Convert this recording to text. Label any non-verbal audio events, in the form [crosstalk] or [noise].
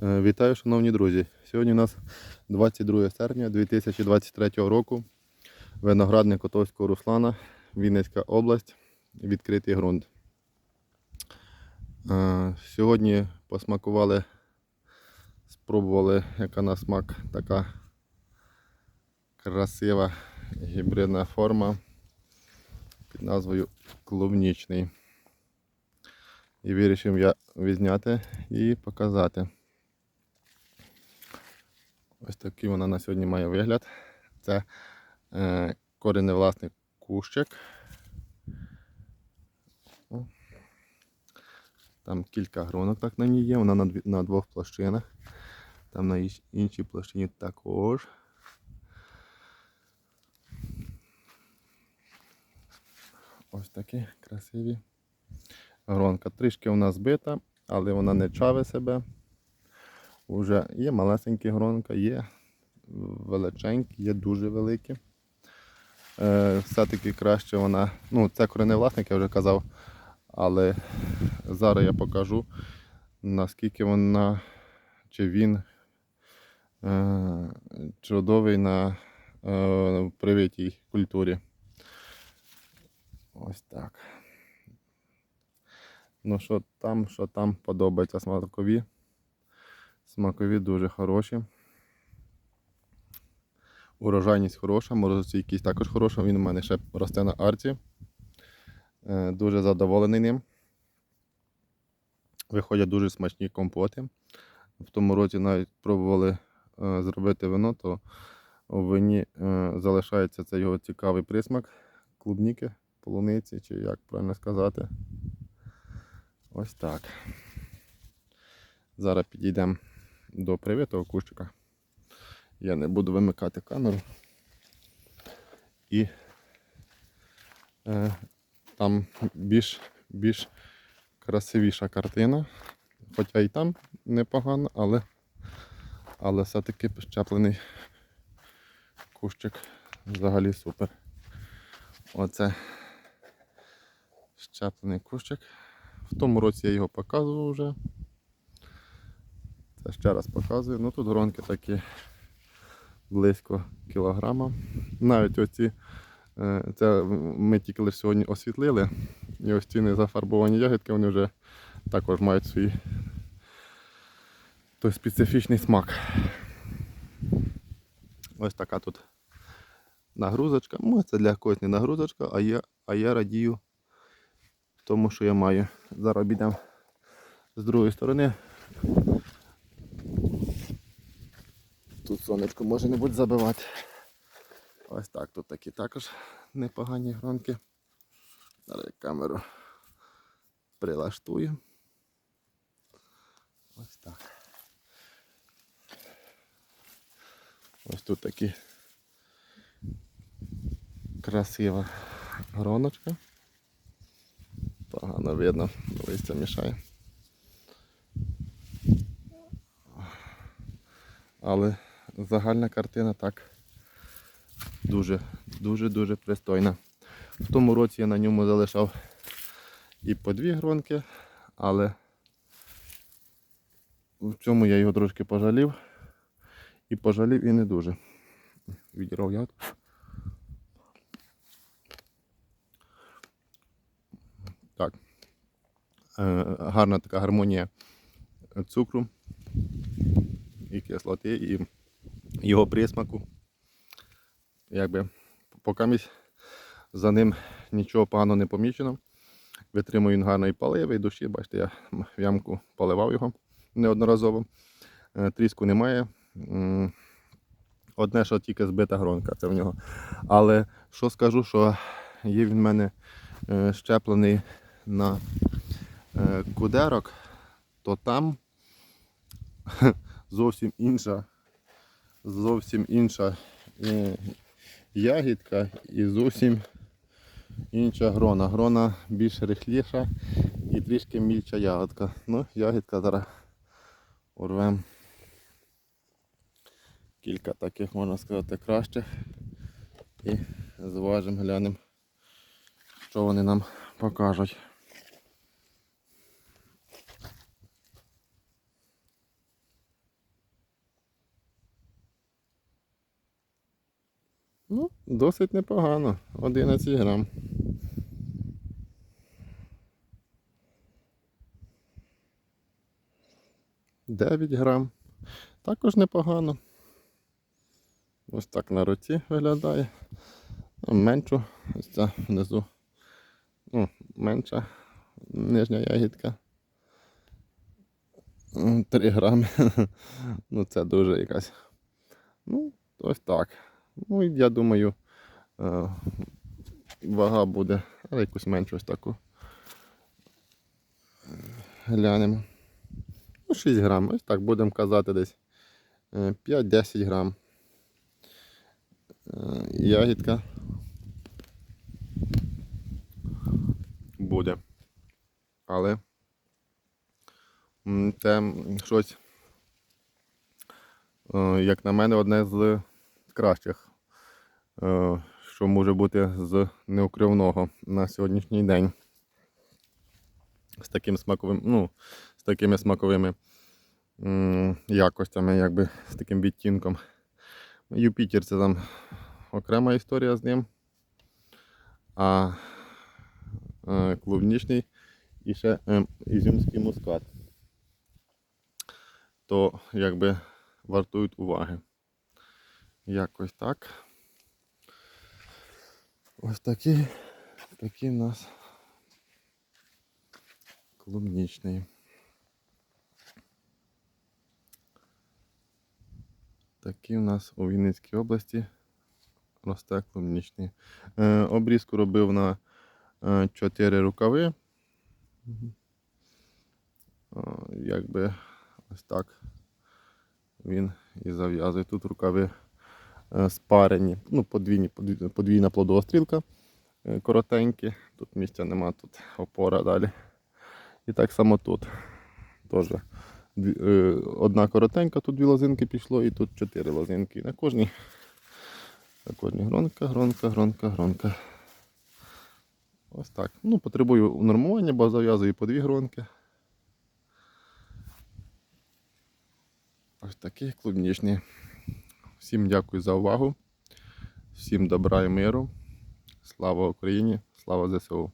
Е, Вітаю, шановні друзі! Сьогодні у нас 22 серпня 2023 року. Виноградник Котовського Руслана, Вінницька область, відкритий ґрунт. Е, Сьогодні посмакували, спробували, яка на смак така красива гібридна форма під назвою клубнічний. І вирішив я відзняти і показати. Ось такий вона на сьогодні має вигляд. Це е, кореневласний кущик. Там кілька гронок так на ній є, вона на, дві- на двох площинах. Там на іншій площині також. Ось такі красиві. Гронка трішки вона збита, але вона не чаве себе. Уже є малесенькі гронка, є величенькі, є дуже великі. Е, все-таки краще вона. Ну, це кореневласник, я вже казав. Але зараз я покажу, наскільки вона чи він е, чудовий на е, привитій культурі. Ось так. Ну, що там, що там подобається смакові. Смакові дуже хороші. Урожайність хороша, морозостійкість також хороша. Він у мене ще росте на арці. Е, Дуже задоволений ним. Виходять дуже смачні компоти. В тому році навіть пробували е, зробити вино, то у вині е, залишається цей його цікавий присмак клубніки, полуниці, чи як правильно сказати. Ось так. Зараз підійдемо до привитого кущика. Я не буду вимикати камеру. І е, там більш, більш красивіша картина. Хоча і там непогано, але, але все-таки щеплений кущик взагалі супер. Оце щеплений кущик. В тому році я його показував вже. Це ще раз показую. Ну тут гронки такі близько кілограма. Навіть оці, е, це ми тільки лише сьогодні освітлили. І ось ці не зафарбовані ягідки, вони вже також мають свій той специфічний смак. Ось така тут нагрузочка. Ну, це для когось не нагрузочка, а я, а я радію тому, що я маю. Зараз обійдемо з другої сторони. Тут сонечко може не буде забивати. Ось так, тут такі також непогані гронки. Зараз я камеру прилаштую. Ось так. Ось тут такі красива гроночка. Погано видно, листя мішає. Але загальна картина так дуже, дуже, дуже пристойна. В тому році я на ньому залишав і по дві гронки, але в цьому я його трошки пожалів. І пожалів і не дуже. Відірвав я. Так. Е, гарна така гармонія цукру і кислоти, і його присмаку. Якби поки за ним нічого поганого не помічено. Витримує він гарної поливи і душі. Бачите, я в ямку поливав його неодноразово. Е, Тріску немає. Одне, що тільки збита гронка, це в нього. Але що скажу, що є він в мене е, щеплений на е, кудерок, то там [laughs] зовсім інша, зовсім інша е, ягідка і зовсім інша грона. Грона більш рихліша і трішки мільча ягодка. Ну, ягідка зараз урвемо. Кілька таких, можна сказати, кращих. І зважимо, глянемо, що вони нам покажуть. Ну, досить непогано. 11 грам. Дев'ять грам. Також непогано. Ось так на руці виглядає. А Меншу, ось ця внизу. Ну, менша нижня ягідка. 3 грами. [laughs] ну, це дуже якась. Ну, ось так. Ну, і я думаю, е, вага буде, але якусь меншу ось таку. Е, Глянемо. Ну, 6 грам, ось так будемо казати десь е, 5-10 грам. Е, Ягідка буде. Але це щось, е, як на мене, одне з кращих, е, що може бути з неукривного на сьогоднішній день. З таким смаковим, ну, з такими смаковими м, якостями, якби з таким відтінком. Юпітер це там окрема історія з ним. А е, клубнічний і ще е, ізюмський мускат. То якби вартують уваги. Якось так. Ось такі, такі в нас клубнічний. Такі в нас у Вінницькій області росте клубнічний. Е, обрізку робив на 4 рукави. Е, якби ось так він і зав'язує. Тут рукави е, спарені, ну, подвійні, подвійна плодова стрілка е, коротенькі. Тут місця нема, тут опора далі. І так само тут. Теж дві- е, одна коротенька, тут дві лозинки пішло, і тут чотири лозинки. На кожній, на кожній гронка, гронка, гронка, гронка. Ось так. Ну, потребую унормування, бо зав'язую по дві гронки. Ось такі клубнічні. Всім дякую за увагу. Всім добра і миру. Слава Україні! Слава ЗСУ!